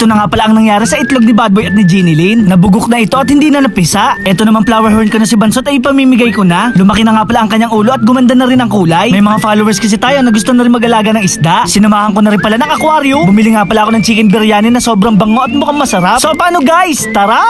Ito na nga pala ang nangyari sa itlog ni Bad Boy at ni Ginny Lynn. Nabugok na ito at hindi na napisa. Ito naman flower horn ko na si Bansot ay ipamimigay ko na. Lumaki na nga pala ang kanyang ulo at gumanda na rin ang kulay. May mga followers kasi tayo na gusto na rin mag-alaga ng isda. Sinamahan ko na rin pala ng aquarium. Bumili nga pala ako ng chicken biryani na sobrang bango at mukhang masarap. So paano guys? Tara!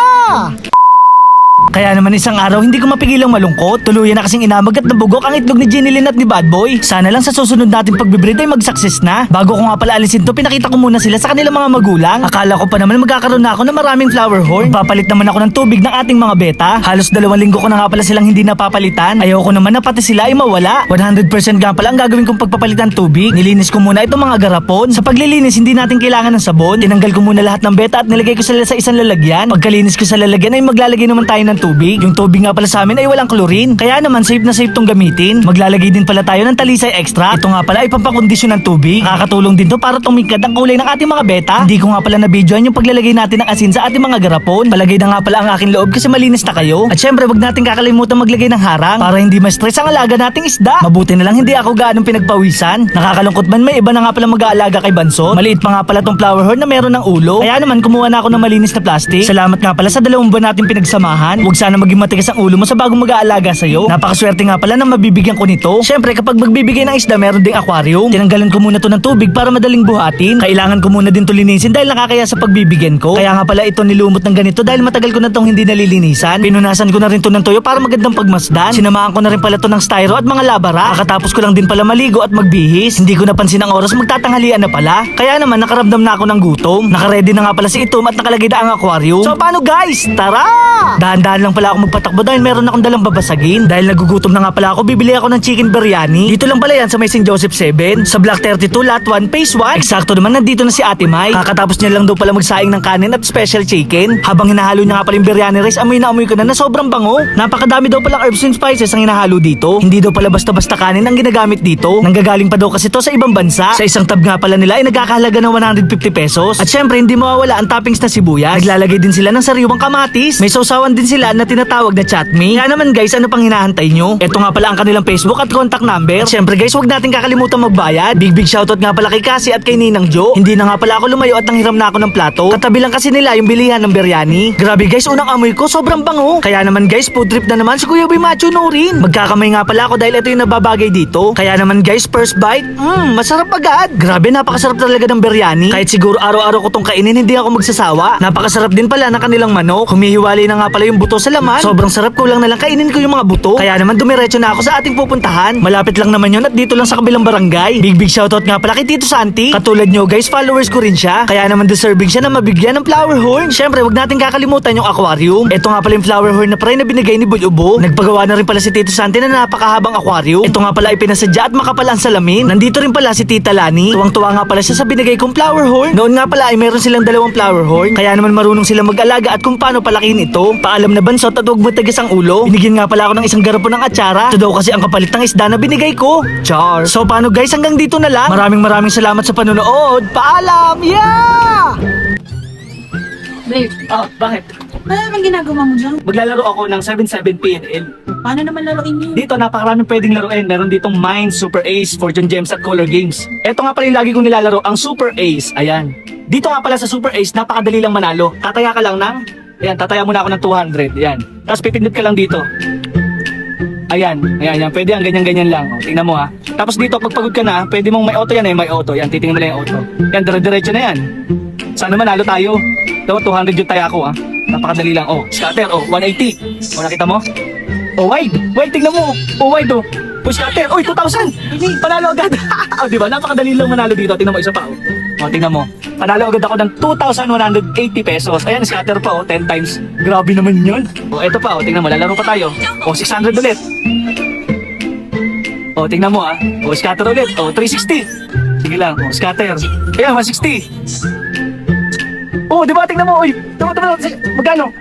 Kaya naman isang araw hindi ko mapigilang malungkot. Tuluyan na kasing inamag at nabugok ang itlog ni Jenny Lynn at ni Bad Boy. Sana lang sa susunod natin pagbibreed ay mag-success na. Bago ko nga pala alisin to, pinakita ko muna sila sa kanilang mga magulang. Akala ko pa naman magkakaroon na ako ng maraming flower horn. Papalit naman ako ng tubig ng ating mga beta. Halos dalawang linggo ko na nga pala silang hindi napapalitan. Ayaw ko naman na pati sila ay mawala. 100% nga pala ang gagawin kong pagpapalit ng tubig. Nilinis ko muna itong mga garapon. Sa paglilinis, hindi natin kailangan ng sabon. Tinanggal ko muna lahat ng beta at nilagay ko sila sa isang lalagyan. Pagkalinis ko sa lalagyan ay maglalagay naman tayo ng tubig. Yung tubig nga pala sa amin ay walang chlorine. Kaya naman safe na safe tong gamitin. Maglalagay din pala tayo ng talisay extra. Ito nga pala ay pampakondisyon ng tubig. Nakakatulong din to para tumikad ang kulay ng ating mga beta. Hindi ko nga pala na videoan yung paglalagay natin ng asin sa ating mga garapon. Palagay na nga pala ang aking loob kasi malinis na kayo. At syempre wag natin kakalimutan maglagay ng harang para hindi ma-stress ang alaga nating isda. Mabuti na lang hindi ako gaanong pinagpawisan. Nakakalungkot man may iba na nga pala mag-aalaga kay Bansot. Maliit pa nga pala tong flower horn na meron ng ulo. Kaya naman kumuha na ako ng malinis na plastic. Salamat nga pala sa dalawang buwan natin pinagsamahan. Huwag sana maging matigas ang ulo mo sa bagong mag-aalaga sa'yo. Napakaswerte nga pala na mabibigyan ko nito. Syempre kapag magbibigay ng isda meron ding aquarium. Tinanggalan ko muna to ng tubig para madaling buhatin. Kailangan ko muna din to linisin dahil nakakaya sa pagbibigyan ko. Kaya nga pala ito nilumot ng ganito dahil matagal ko na tong hindi nalilinisan. Pinunasan ko na rin to ng toyo para magandang pagmasdan. Sinamahan ko na rin pala to ng styro at mga labara. Kakatapos ko lang din pala maligo at magbihis. Hindi ko napansin ang oras magtatanghalian na pala. Kaya naman nakaramdam na ako ng gutom. Nakaredy na nga pala si Itom at nakalagay na ang aquarium. So paano guys? Tara! Dahan-dahan lang pala ako magpatakbo dahil meron akong dalang babasagin. Dahil nagugutom na nga pala ako, bibili ako ng chicken biryani. Dito lang pala yan sa may St. Joseph 7. Sa Block 32, Lot 1, Phase 1. Eksakto naman, nandito na si Ate Mai. Kakatapos niya lang daw pala magsaing ng kanin at special chicken. Habang hinahalo niya nga pala yung biryani rice, amoy na amoy ko na na sobrang bango. Napakadami daw pala herbs and spices ang hinahalo dito. Hindi daw pala basta-basta kanin ang ginagamit dito. Nanggagaling pa daw kasi to sa ibang bansa. Sa isang tab nga pala nila ay nagkakahalaga ng 150 pesos. At syempre, hindi mawawala ang toppings na sibuyas. Naglalagay din sila ng sariwang kamatis. May sausawan din sila na tinatawag na chatme. Kaya naman guys, ano pang hinahantay nyo? Ito nga pala ang kanilang Facebook at contact number. At syempre guys, huwag natin kakalimutan magbayad. Big big shoutout nga pala kay Cassie at kay Ninang Jo. Hindi na nga pala ako lumayo at nanghiram na ako ng plato. Katabi lang kasi nila yung bilihan ng biryani. Grabe guys, unang amoy ko sobrang bango. Kaya naman guys, food trip na naman si Kuya Boy Macho Norin. Magkakamay nga pala ako dahil ito yung nababagay dito. Kaya naman guys, first bite, mmm, masarap agad. Grabe, napakasarap talaga ng biryani. Kahit siguro araw-araw ko tong kainin, hindi ako magsasawa. Napakasarap din pala ng kanilang manok. Humihiwalay na nga pala yung buto sa laman. Sobrang sarap ko lang na lang kainin ko yung mga buto. Kaya naman dumiretso na ako sa ating pupuntahan. Malapit lang naman yun at dito lang sa kabilang barangay. Big big shoutout nga pala kay Tito Santi. Katulad nyo guys, followers ko rin siya. Kaya naman deserving siya na mabigyan ng flower horn. Syempre, wag natin kakalimutan yung aquarium. Ito nga pala yung flower horn na pre na binigay ni Bulubo. Nagpagawa na rin pala si Tito Santi na napakahabang aquarium. Ito nga pala ay pinasadya at makapal ang salamin. Nandito rin pala si Tita Lani. Tuwang-tuwa nga pala siya sa binigay kong flower horn. Noon nga pala ay meron silang dalawang flower horn. Kaya naman marunong silang mag-alaga at kung paano palakihin ito. Paalam na bansot at huwag mo tagas ang ulo. Binigyan nga pala ako ng isang garapon ng atsara. Ito daw kasi ang kapalit ng isda na binigay ko. Char. So paano guys hanggang dito na lang. Maraming maraming salamat sa panonood. Paalam! Yeah! Babe, Ah, bakit? ano naman ginagawa mo dyan? Maglalaro ako ng 77 PNL. Paano naman laruin yun? Dito napakaraming pwedeng laruin. Meron ditong Mind, Super Ace, Fortune Gems at Color Games. Ito nga pala yung lagi kong nilalaro, ang Super Ace. Ayan. Dito nga pala sa Super Ace, napakadali lang manalo. Tataya ka lang ng, ayan, tataya muna ako ng 200. Ayan. Tapos pipindot ka lang dito. Ayan, ayan, ayan. Pwede yan, ganyan-ganyan lang. O, tingnan mo ha. Tapos dito, pag pagod ka na, pwede mong may auto yan eh, may auto. Yan, titingnan mo lang yung auto. Yan, dire-diretso na yan. Sana manalo tayo. Ito, 200 yung taya ko ha. Napakadali lang. Oh, scatter. Oh, 180. Oh, nakita mo? Oh, wide. Wide, tingnan mo. Oh, wide oh. Oh, scatter. Oh, 2,000. Panalo agad. oh, di ba? Napakadali lang manalo dito. Tingnan mo, isa pa oh. Oh, tingnan mo. Panalo agad ako ng 2,180 pesos. Ayan, scatter pa oh, 10 times. Grabe naman yun. Oh, eto pa oh, tingnan mo, lalaro pa tayo. Oh, 600 ulit. Oh, tingnan mo ah. Oh, scatter ulit. Oh, 360. Sige lang. Oh, scatter. Ayan, 160. Oh, di ba? Tingnan mo. Uy, mo. Sige, Magkano?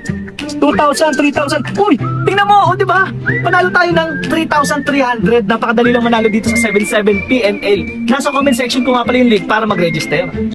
2,000, 3,000. Uy, tingnan mo. Oh, di ba? Panalo tayo ng 3,300. Napakadali lang manalo dito sa 77 PNL. Nasa comment section ko nga pala yung link para mag-register.